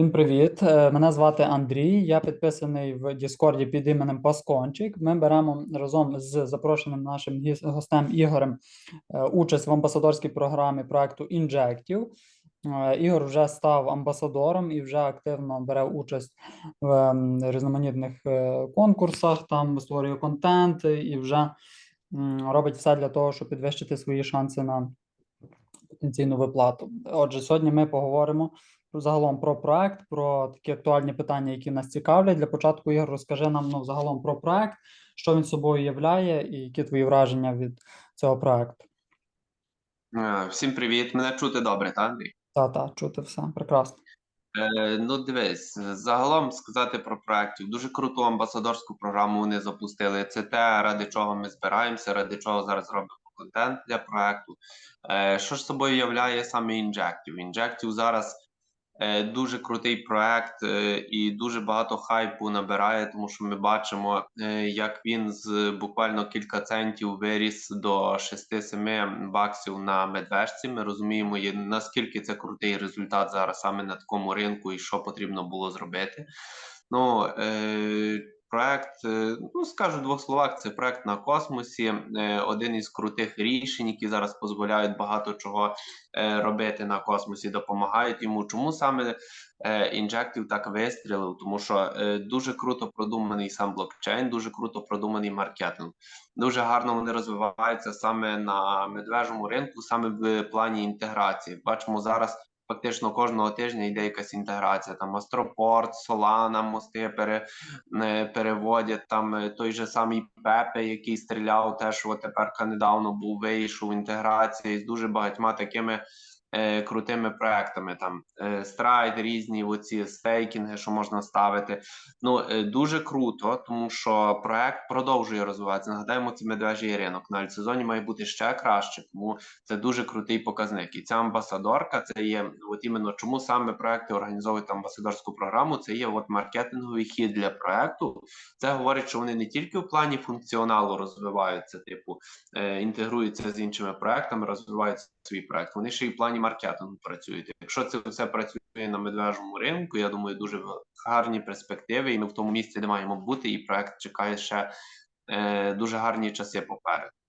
Всім привіт! Е, Мене звати Андрій. Я підписаний в Діскорді під іменем Паскончик. Ми беремо разом з запрошеним нашим гостем Ігорем е, участь в амбасадорській програмі проекту. Е, Ігор вже став амбасадором і вже активно бере участь в ем, різноманітних е, конкурсах, там створює контент і вже робить все для того, щоб підвищити свої шанси на потенційну виплату. Отже, сьогодні ми поговоримо загалом про проект, про такі актуальні питання, які нас цікавлять. Для початку Ігор, розкажи нам ну, загалом про проект, що він собою являє, і які твої враження від цього проекту. Е, Всім привіт. Мене чути добре, так, Андрій? Та, та, чути все прекрасно. Е, ну, дивись, загалом сказати про проєктів. Дуже круту амбасадорську програму вони запустили. Це те, ради чого ми збираємося, ради чого зараз робимо контент для проєкту. Е, що ж собою являє саме Injective? Injective зараз дуже крутий проєкт е, і дуже багато хайпу набирає, тому що ми бачимо, е, як він з буквально кілька центів виріс до 6-7 баксів на медвежці. Ми розуміємо, наскільки це крутий результат зараз саме на такому ринку і що потрібно було зробити. Ну, е, проект, е, ну скажу в двох словах, це проект на космосі, е, один із крутих рішень, які зараз дозволяють багато чого е, робити на космосі, допомагають йому. Чому саме Injective так вистрілив? Тому що дуже круто продуманий сам блокчейн, дуже круто продуманий маркетинг. Дуже гарно вони розвиваються саме на медвежому ринку, саме в плані інтеграції. Бачимо зараз. Фактично кожного тижня йде якась інтеграція. Там Астропорт, Солана, мости пере, е, переводять. Там е, той же самий Пепе, який стріляв, теж от тепер недавно був вийшов інтеграції з дуже багатьма такими е, крутими проектами. Там е, страйд, різні оці стейкінги, що можна ставити. Ну е, дуже круто, тому що проект продовжує розвиватися. Нагадаємо, це медвежий ринок. На сезоні має бути ще краще, тому це дуже крутий показник. І ця амбасадорка це є от іменно чому саме проекти організовують амбасадорську програму. Це є от маркетинговий хід для проекту. Це говорить, що вони не тільки в плані функціоналу розвиваються, типу е, інтегруються з іншими проектами, розвивають свій проект. Вони ще й в плані маркетингу працюють. Якщо це все працює на медвежому ринку, я думаю, дуже гарні перспективи, і ми в тому місці, де маємо бути, і проект чекає ще е, дуже гарні часи попереду.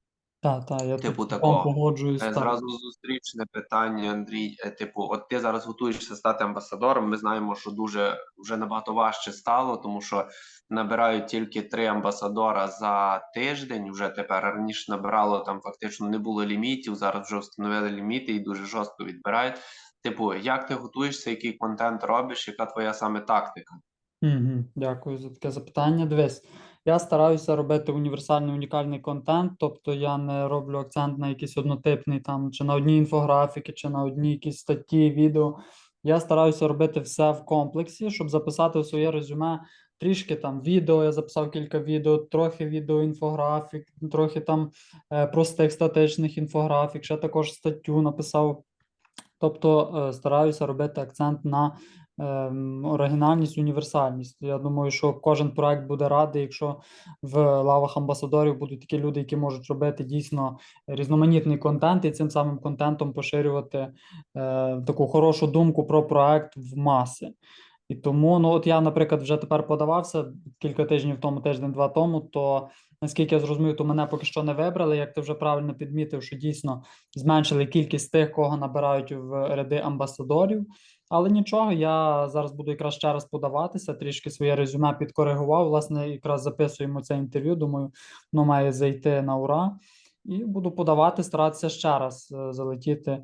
Та, та, я Типу такого. погоджуюсь. Е. Зразу зустрічне питання, Андрій. Е, Типу, от ти зараз готуєшся стати амбасадором. Ми знаємо, що дуже вже набагато важче стало, тому що набирають тільки три амбасадора за тиждень. Вже тепер раніше набирало там фактично не було лімітів. Зараз вже встановили ліміти і дуже жорстко відбирають. Типу, як ти готуєшся, який контент робиш, яка твоя саме тактика? Угу, дякую за таке запитання. Дивись, я стараюся робити універсальний унікальний контент, тобто я не роблю акцент на якийсь однотипний там, чи на одній інфографіки, чи на одній якісь статті, відео. Я стараюся робити все в комплексі, щоб записати в своє резюме трішки там відео. Я записав кілька відео, трохи відео інфографік, трохи там е, простих статичних інфографік, ще також статтю написав. Тобто е, стараюся робити акцент на оригінальність, універсальність. Я думаю, що кожен проект буде радий, якщо в лавах амбасадорів будуть такі люди, які можуть робити дійсно різноманітний контент і цим самим контентом поширювати е, таку хорошу думку про проект в маси. І тому, ну от я, наприклад, вже тепер подавався кілька тижнів тому, тиждень-два тому, то наскільки я зрозумів, то мене поки що не вибрали. Як ти вже правильно підмітив, що дійсно зменшили кількість тих, кого набирають в ряди амбасадорів. Але нічого, я зараз буду якраз ще раз подаватися, трішки своє резюме підкоригував. Власне, якраз записуємо це інтерв'ю. Думаю, воно має зайти на ура. І буду подавати, старатися ще раз е, залетіти е,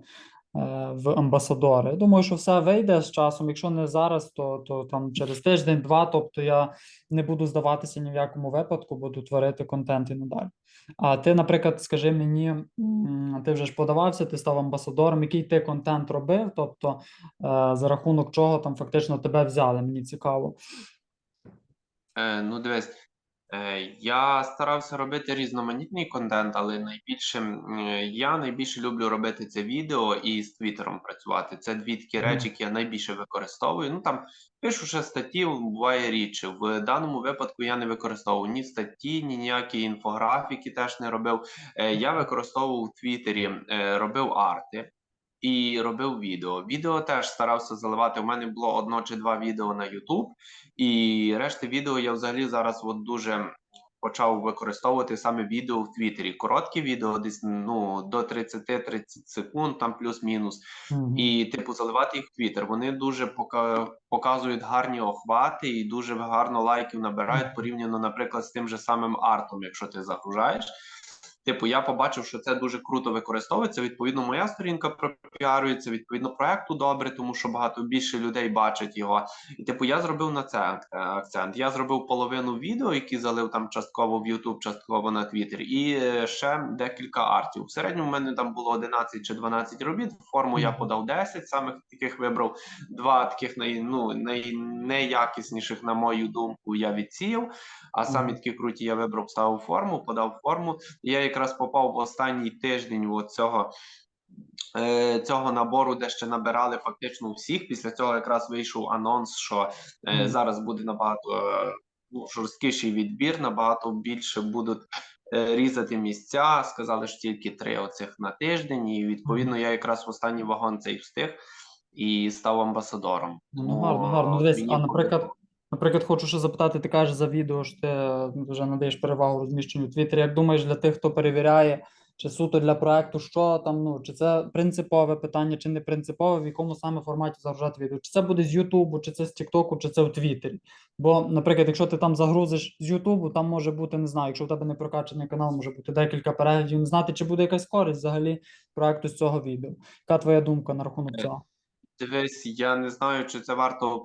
в амбасадори. Думаю, що все вийде з часом. Якщо не зараз, то, то там через тиждень-два. Тобто я не буду здаватися ні в якому випадку, буду творити контент і надалі. А ти, наприклад, скажи мені, ти вже ж подавався, ти став амбасадором, який ти контент робив, тобто е, за рахунок чого там фактично тебе взяли, мені цікаво. Е, ну, дивись, я старався робити різноманітний контент, але найбільше е, я найбільше люблю робити це відео і з Твіттером працювати. Це дві такі речі, які я найбільше використовую. Ну там пишу ще статті, буває рідше. В даному випадку я не використовував ні статті, ні ніякі інфографіки теж не робив. Е, Я використовував у Твіттері, е, робив арти. І робив відео. Відео теж старався заливати. У мене було одно чи два відео на YouTube, і решти відео я взагалі зараз от дуже почав використовувати саме відео в Твіттері. Короткі відео, десь ну до 30-30 секунд, там плюс-мінус. Мгм. І, типу, заливати їх в Твіттер. Вони дуже пока- показують гарні охвати і дуже гарно лайків набирають порівняно, наприклад, з тим же самим артом, якщо ти загружаєш. Типу, я побачив, що це дуже круто використовується. Відповідно, моя сторінка пропіарюється, відповідно, проекту добре, тому що багато більше людей бачать його. І типу, я зробив на це е, акцент. Я зробив половину відео, які залив там частково в YouTube, частково на Twitter, і е, ще декілька артів. В середньому в мене там було 11 чи 12 робіт. Форму я подав 10, самих таких вибрав. Два таких най, ну, най, найякісніших, на мою думку, я відсіяв. А самі такі круті я вибрав, ставив форму, подав форму. Я якраз попав в останній тиждень от цього, е, цього набору, де ще набирали фактично всіх. Після цього якраз вийшов анонс, що е, зараз буде набагато е, ну, жорсткіший відбір, набагато більше будуть різати місця. Сказали, що тільки три оцих на тиждень. І відповідно я якраз в останній вагон цей встиг і став амбасадором. Ну, гарно, гарно. Дивись, а наприклад, наприклад, хочу ще запитати, ти кажеш за відео, що ти е, вже надаєш перевагу розміщенню в Твіттері. Як думаєш, для тих, хто перевіряє, чи суто для проекту, що там, ну, чи це принципове питання, чи не принципове, в якому саме форматі загружати відео? Чи це буде з Ютубу, чи це з Тіктоку, чи це в Твіттері? Бо, наприклад, якщо ти там загрузиш з Ютубу, там може бути, не знаю, якщо в тебе не прокачаний канал, може бути декілька переглядів, не знати, чи буде якась користь взагалі проекту з цього відео. Яка твоя думка на рахунок Е, цього? Дивись, я не знаю, чи це варто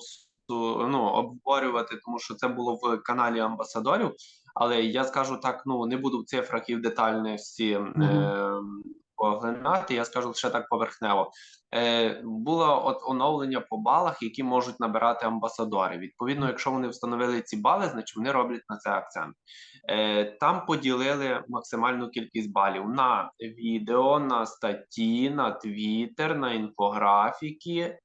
обсу- ну, обговорювати, тому що це було в каналі амбасадорів. Але я скажу так: ну не буду в цифрах і в детальності Мгм. е, поглинати. Я скажу лише так поверхнево. Е, було от оновлення по балах, які можуть набирати амбасадори. Відповідно, якщо вони встановили ці бали, значить вони роблять на це акцент. Е, там поділили максимальну кількість балів на відео, на статті, на твіттер, на інфографіки.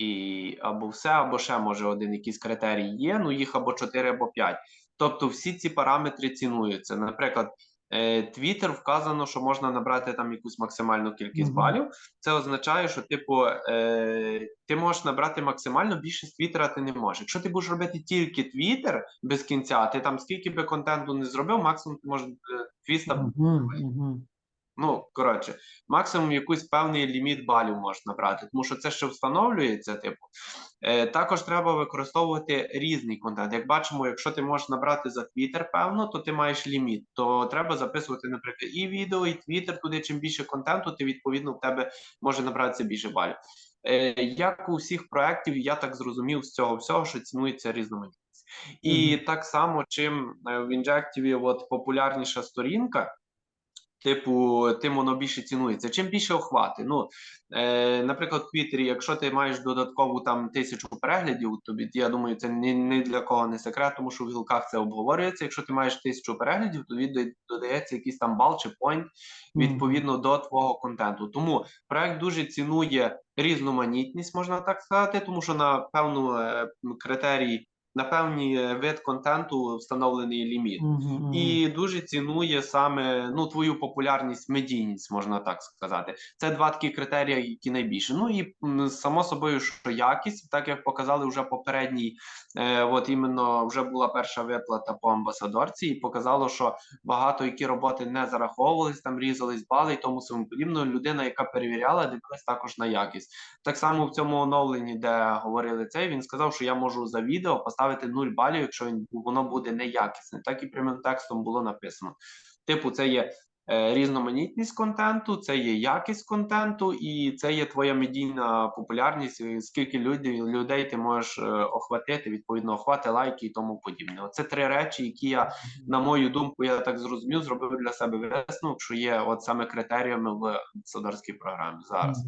І або все, або ще може один якийсь критерій є. Ну їх або 4, або 5. Тобто всі ці параметри цінуються. Наприклад, е, Twitter вказано, що можна набрати там якусь максимальну кількість Мгм. балів. Це означає, що типу е, ти можеш набрати максимально більше з Твіттера ти не можеш. Якщо ти будеш робити тільки Твіттер без кінця, ти там скільки би контенту не зробив, максимум ти можеш е, 200 Мгм, мгм. Ну, коротше, максимум якийсь певний ліміт балів можна набрати, тому що це ще встановлюється. Типу, е, також треба використовувати різний контент. Як бачимо, якщо ти можеш набрати за Twitter, певно, то ти маєш ліміт. То треба записувати, наприклад, і відео, і Twitter. Туди чим більше контенту, ти відповідно в тебе може набратися більше балів. Е, як у всіх проєктів, я так зрозумів з цього всього, що цінується різноманітність. І так само, чим е, в інжективі от популярніша сторінка. Типу, тим воно більше цінується. Чим більше охвати. Ну, е, наприклад, в Твіттері, якщо ти маєш додаткову там тисячу переглядів, тобі я думаю, це ні, ні для кого не секрет, тому що в гілках це обговорюється. Якщо ти маєш тисячу переглядів, то від додається якийсь там бал чи пойнт відповідно до твого контенту. Тому проект дуже цінує різноманітність, можна так сказати, тому що на певну е, критерій, на певний е, вид контенту встановлений ліміт. Мгм. І дуже цінує саме ну твою популярність, медійність, можна так сказати. Це два такі критерії, які найбільше. Ну і само собою, що якість, так як показали вже попередній, е, от іменно вже була перша виплата по амбасадорці, і показало, що багато які роботи не зараховувались, там різались бали і тому самому подібно. Людина, яка перевіряла, дивилась також на якість. Так само в цьому оновленні, де говорили це, він сказав, що я можу за відео поставити 0 балів, якщо він воно буде неякісне. Так і прямим текстом було написано. Типу, це є е, різноманітність контенту, це є якість контенту, і це є твоя медійна популярність. Скільки людей, людей ти можеш е, охватити, відповідно, охвати, лайки і тому подібне. Оце три речі, які я, на мою думку, я так зрозумів, зробив для себе висновок, що є от саме критеріями в амбасадорській програмі зараз.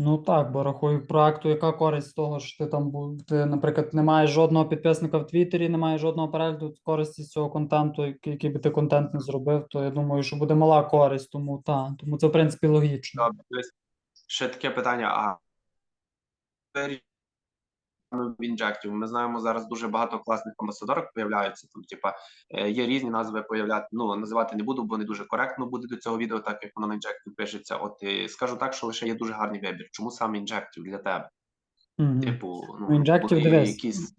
Ну так, бо рахую проекту, яка користь з того, що ти там був, ти, наприклад, не маєш жодного підписника в Твіттері, не маєш жодного перегляду користі з цього контенту, який, який би ти контент не зробив, то я думаю, що буде мала користь, тому та, тому це в принципі логічно. Ще таке питання. А в інжектів. Ми знаємо зараз дуже багато класних амбасадорок появляються. Там, типа, е, є різні назви появляти. Ну називати не буду, бо не дуже коректно буде до цього відео, так як воно на інжектів пишеться. От і скажу так, що лише є дуже гарний вибір. Чому саме інжектів для тебе? Мгм. Типу, Ну, ну дивись. якісь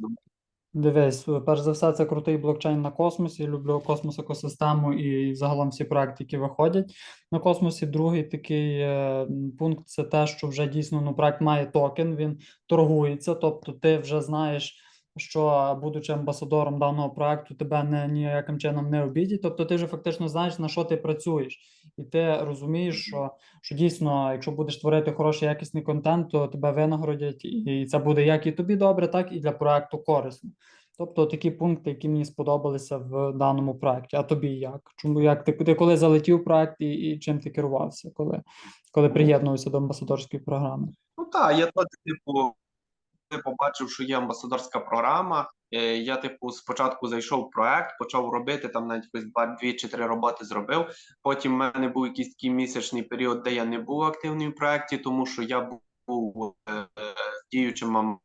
Дивись, перш за все, це крутий блокчейн на космосі. Люблю космос екосистему і загалом всі проекти, які виходять на космосі. Другий такий е, пункт це те, що вже дійсно ну, проект має токен, він торгується. Тобто, ти вже знаєш, що будучи амбасадором даного проекту, тебе не ніяким чином не обідять. Тобто, ти вже фактично знаєш, на що ти працюєш, і ти розумієш, що, що дійсно, якщо будеш творити хороший якісний контент, то тебе винагородять, і це буде як і тобі добре, так і для проекту корисно. Тобто такі пункти, які мені сподобалися в даному проекті. А тобі як? Чому як ти, ти коли залетів проект і, і чим ти керувався, коли, коли приєднувався до амбасадорської програми? Ну так, я теж, типу, побачив, що є амбасадорська програма. е, Я, типу, спочатку зайшов в проект, почав робити там навіть якось два, дві чи три роботи зробив. Потім в мене був якийсь такий місячний період, де я не був активний в проекті, тому що я був е, е, діючим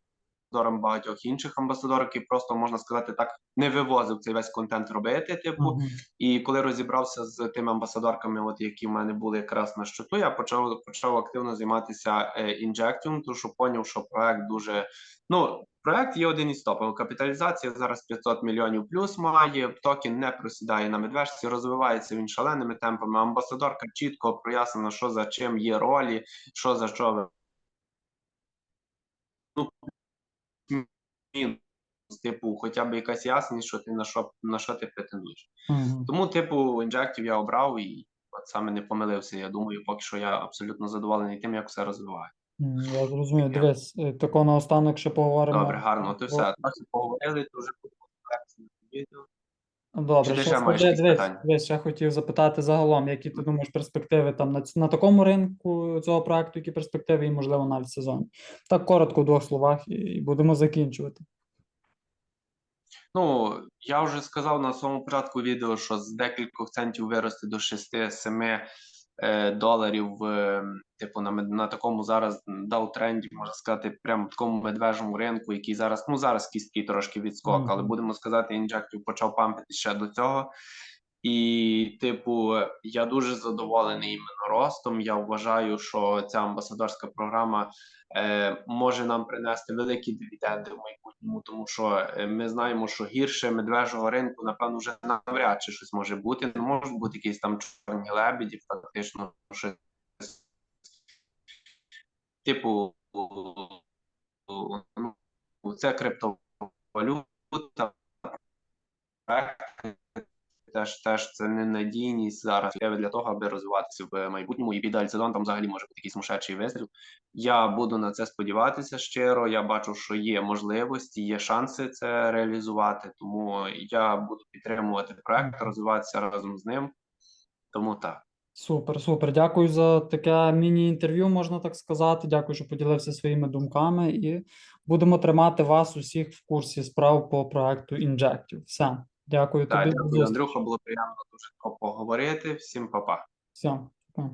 амбасадором багатьох інших амбасадорок і просто можна сказати так, не вивозив цей весь контент робити. Типу, Мгм. і коли розібрався з тими амбасадорками, от які в мене були якраз на щиту, я почав почав активно займатися е, інжектіум, тому що поняв, що проект дуже ну. Проект є один із топових. Капіталізація зараз 500 мільйонів плюс має. Токен не просідає на медвежці, розвивається він шаленими темпами. Амбасадорка чітко прояснена, що за чим є ролі, що за що. ви- Ну, типу, хоча б якась ясність, що ти на що на що ти претендуєш. Мгм. Тому, типу, інжектів я обрав і от саме не помилився. Я думаю, поки що я абсолютно задоволений тим, як все розвиває. Я зрозумів. Дивись, е, тако наостанок ще поговоримо. Добре, гарно. І все. Трохи поговорили, то вже відео. Добре, Чи ти ще ще маєш якісь дивись, питання? дивись, я хотів запитати загалом, які ти думаєш перспективи там на, ц- на такому ринку цього проекту, які перспективи, і можливо навіть сезон. Так коротко в двох словах, і, і будемо закінчувати. Ну, я вже сказав на самому початку відео, що з декількох центів вирости до 6-7 е, доларів, е, типу, на, на такому зараз дав тренді, можна сказати, прямо такому медвежому ринку, який зараз, ну зараз кістки трошки відскок, але будемо сказати, інжектив почав пампити ще до цього. І, типу, я дуже задоволений іменно ростом. Я вважаю, що ця амбасадорська програма е, може нам принести великі дивіденди в майбутньому, тому що е, ми знаємо, що гірше медвежого ринку, напевно, вже навряд чи щось може бути. Не можуть бути якісь там чорні лебеді, фактично щось. Типу, ну, це криптовалюта, теж теж це ненадійність зараз для того, аби розвиватися в майбутньому. І під сезон там взагалі може бути якийсь сумасшедший вистріл. Я буду на це сподіватися щиро. Я бачу, що є можливості, є шанси це реалізувати. Тому я буду підтримувати проект, розвиватися разом з ним. Тому так. Супер, супер. Дякую за таке міні-інтерв'ю, можна так сказати. Дякую, що поділився своїми думками, і будемо тримати вас усіх в курсі справ по проекту Injective. Все. Дякую Так, тобі. Дякую. Андрюха. Було приємно дуже поговорити. Всім па-па. Пока.